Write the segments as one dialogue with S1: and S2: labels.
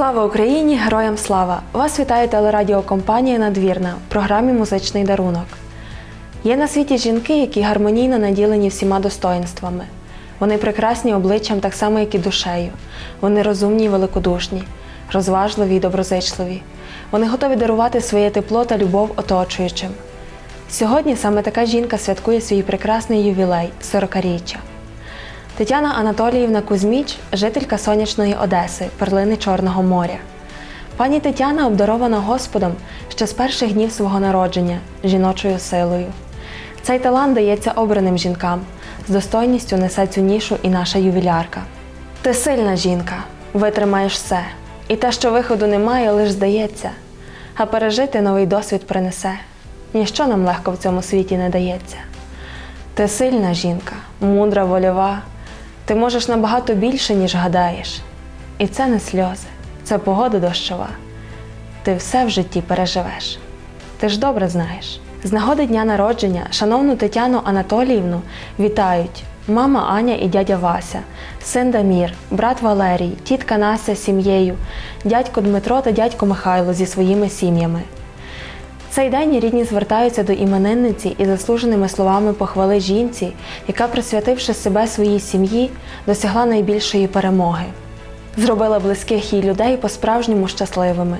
S1: Слава Україні! Героям слава! Вас вітає телерадіокомпанія Надвірна в програмі Музичний дарунок. Є на світі жінки, які гармонійно наділені всіма достоїнствами. Вони прекрасні обличчям так само, як і душею. Вони розумні і великодушні, розважливі і доброзичливі. Вони готові дарувати своє тепло та любов оточуючим. Сьогодні саме така жінка святкує свій прекрасний ювілей 40-річчя. Тетяна Анатоліївна Кузьміч, жителька сонячної Одеси, перлини Чорного моря. Пані Тетяна обдарована Господом ще з перших днів свого народження жіночою силою. Цей талант дається обраним жінкам, з достойністю несе цю нішу і наша ювілярка. Ти сильна жінка, витримаєш все, і те, що виходу немає, лиш здається, а пережити новий досвід принесе. Ніщо нам легко в цьому світі не дається. Ти сильна жінка, мудра, вольова. Ти можеш набагато більше, ніж гадаєш. І це не сльози, це погода дощова. Ти все в житті переживеш. Ти ж добре знаєш. З нагоди дня народження шановну Тетяну Анатоліївну вітають мама Аня і дядя Вася, син Дамір, брат Валерій, тітка Настя з сім'єю, дядько Дмитро та дядько Михайло зі своїми сім'ями. Цей день рідні звертаються до іменинниці і заслуженими словами похвали жінці, яка, присвятивши себе своїй сім'ї, досягла найбільшої перемоги. Зробила близьких їй людей по-справжньому щасливими.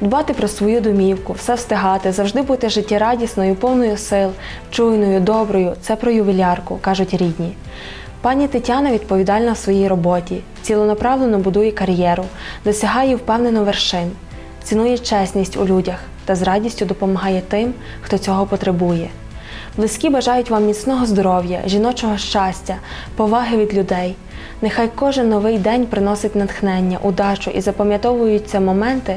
S1: Дбати про свою домівку, все встигати, завжди бути життєрадісною, повною сил, чуйною, доброю це про ювілярку, кажуть рідні. Пані Тетяна відповідальна в своїй роботі, цілонаправлено будує кар'єру, досягає впевнено вершин, цінує чесність у людях та з радістю допомагає тим, хто цього потребує. Близькі бажають вам міцного здоров'я, жіночого щастя, поваги від людей. Нехай кожен новий день приносить натхнення, удачу і запам'ятовуються моменти.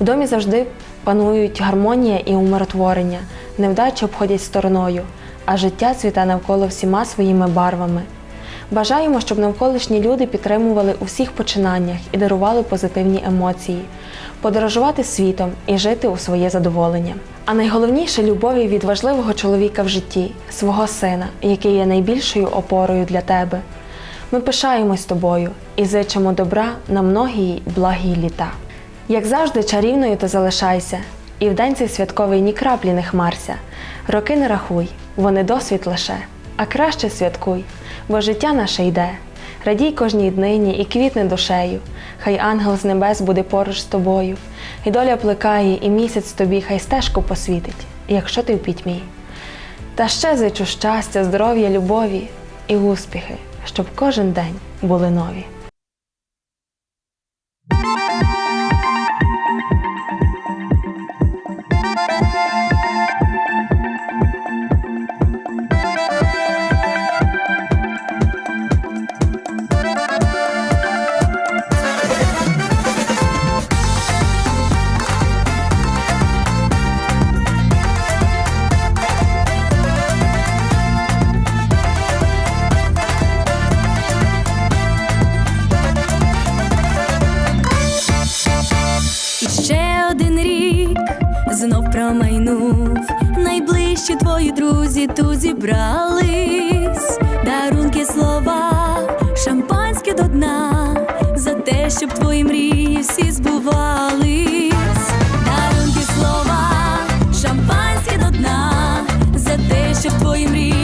S1: В домі завжди панують гармонія і умиротворення, невдачі обходять стороною, а життя цвіте навколо всіма своїми барвами. Бажаємо, щоб навколишні люди підтримували у всіх починаннях і дарували позитивні емоції, подорожувати світом і жити у своє задоволення. А найголовніше любові від важливого чоловіка в житті, свого сина, який є найбільшою опорою для тебе. Ми пишаємось тобою і зичимо добра на многії благі літа. Як завжди, чарівною ти залишайся, і в день цей святковий ні краплі не хмарся. Роки не рахуй, вони досвід лише, а краще святкуй, бо життя наше йде. Радій кожній днині і квітне душею, хай ангел з небес буде поруч з тобою, і доля плекає, і місяць тобі хай стежку посвітить, якщо ти в пітьмі. Та ще зичу щастя, здоров'я, любові і успіхи, щоб кожен день були нові.
S2: Знов промайнув. Найближчі твої друзі тут зібрались. Дарунки слова, шампанське до дна, за те, щоб твої мрії всі збувались. Дарунки слова, шампанське до дна, за те, щоб твої мрії